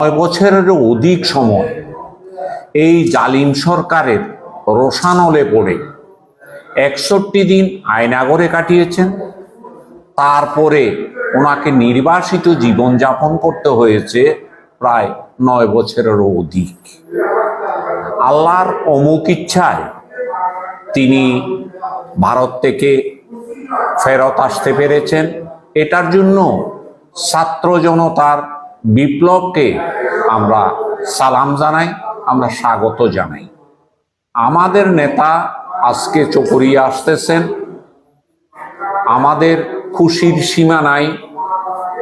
ছয় বছরেরও অধিক সময় এই জালিম সরকারের রোশানলে পড়ে একষট্টি দিন আয়নাগরে কাটিয়েছেন, তারপরে ওনাকে নির্বাসিত জীবনযাপন করতে হয়েছে প্রায় নয় বছরেরও অধিক। আল্লাহর অমুক ইচ্ছায় তিনি ভারত থেকে ফেরত আসতে পেরেছেন। এটার জন্য ছাত্র জনতার বিপ্লবকে আমরা সালাম জানাই, আমরা স্বাগত জানাই। আমাদের নেতা আজকে চকরিয়া আসতেছেন। আমাদের খুশির সীমা নাই,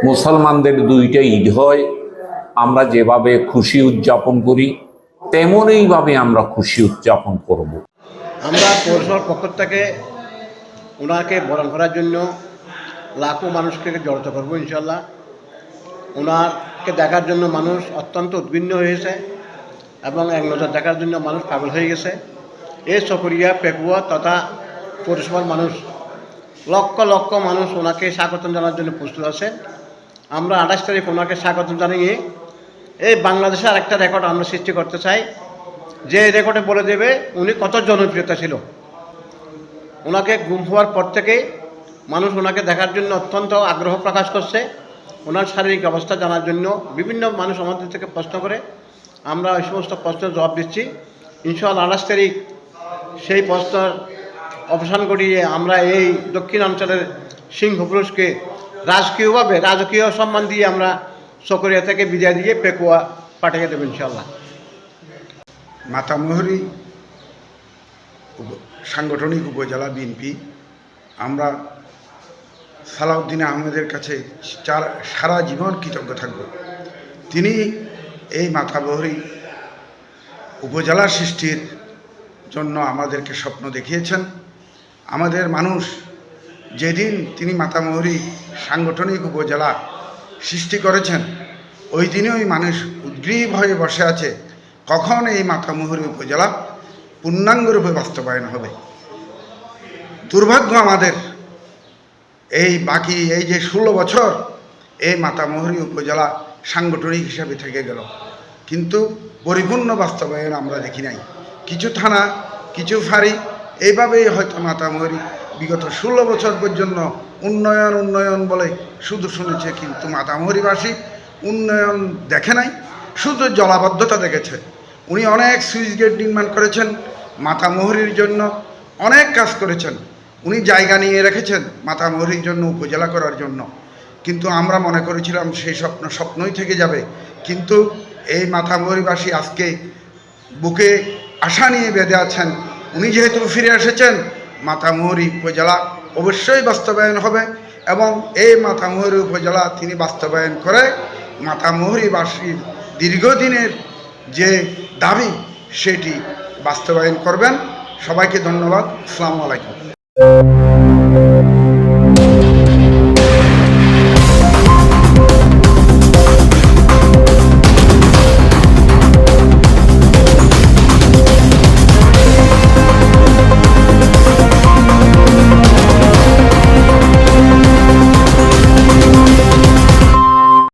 মুসলমানদের দুইটা ঈদ হয়, আমরা যেভাবে খুশি উদযাপন করি, তেমনইভাবে আমরা খুশি উদযাপন করব। আমরা পৌরসভার পক্ষ থেকে ওনাকে বরণ করার জন্য লাখো মানুষকে জড়িত করব ইনশাল্লাহ ওনাকে দেখার জন্য মানুষ অত্যন্ত উদ্বিগ্ন হয়েছে এবং এক নজর দেখার জন্য মানুষ পাগল হয়ে গেছে। এই চকরিয়া পেকুয়া তথা পৌরসভার মানুষ, লক্ষ লক্ষ মানুষ ওনাকে স্বাগতম জানার জন্য প্রস্তুত আছে আমরা আঠাশ তারিখ ওনাকে স্বাগতম জানিয়ে এই বাংলাদেশে আরেকটা রেকর্ড আমরা সৃষ্টি করতে চাই। যে রেকর্ডে বলে দেবে উনি কত জনপ্রিয়তা ছিল। ওনাকে গুম হওয়ার পর থেকে মানুষ ওনাকে দেখার জন্য অত্যন্ত আগ্রহ প্রকাশ করছে। ওনার শারীরিক অবস্থা জানার জন্য বিভিন্ন মানুষ আমাদের থেকে প্রশ্ন করে। আমরা ওই সমস্ত প্রশ্নের জবাব দিচ্ছি। ইনশাআল্লাহ আঠাশ তারিখ সেই প্রশ্নের অবসান ঘটিয়ে আমরা এই দক্ষিণাঞ্চলের সিংহ পুরুষকে রাজকীয়ভাবে রাজকীয় সম্মান দিয়ে আমরা সকরিয়া থেকে বিদায় দিয়ে পেকুয়া পাঠিয়ে দেবো ইনশাল্লাহ মাতামহরি সাংগঠনিক উপজেলা বিএনপি, আমরা সালাউদ্দিন আহমেদের কাছে সারা জীবন কৃতজ্ঞ থাকব। তিনি এই মাথাবহরি উপজেলা সৃষ্টির জন্য আমাদেরকে স্বপ্ন দেখিয়েছেন। আমাদের মানুষ যেদিন তিনি মাতামহরি সাংগঠনিক উপজেলা সৃষ্টি করেছেন, ওই দিনে ওই মানুষ উদ্গ্রীব হয়ে বসে আছে। কখন এই মাতামুহুরি উপজেলা পূর্ণাঙ্গরূপে বাস্তবায়ন হবে? দুর্ভাগ্য আমাদের এই বাকি এই যে ষোলো বছর এই মাতামুহুরি উপজেলা সাংগঠনিক হিসাবে থেকে গেল। কিন্তু পরিপূর্ণ বাস্তবায়ন আমরা দেখি নাই। কিছু থানা, কিছু ফাঁড়ি, এইভাবেই হয়তো মাতামুহুরি বিগত ষোলো বছর পর্যন্ত উন্নয়ন উন্নয়ন বলে শুধু শুনেছে, কিন্তু মাতামুহুরিবাসী উন্নয়ন দেখে নাই, শুধু জলাবদ্ধতা দেখেছে। উনি অনেক সুইচ গেট নির্মাণ করেছেন, মাতামুহুরির জন্য অনেক কাজ করেছেন। উনি জায়গা নিয়ে রেখেছেন মাতামুহুরির জন্য, উপজেলা করার জন্য। কিন্তু আমরা মনে করেছিলাম সেই স্বপ্ন স্বপ্নই থেকে যাবে। কিন্তু এই মাথামুহুরিবাসী আজকে বুকে আশা নিয়ে বেঁধে আছেন। উনি যেহেতু ফিরে এসেছেন মাথামুহুরি উপজেলা অবশ্যই বাস্তবায়ন হবে এবং এই মাথামুহুরি উপজেলা তিনি বাস্তবায়ন করে মাথামুহুরিবাসীর দীর্ঘদিনের যে দাবি, সেটি বাস্তবায়ন করবেন। সবাইকে ধন্যবাদ। আসসালামু আলাইকুম। Thank you.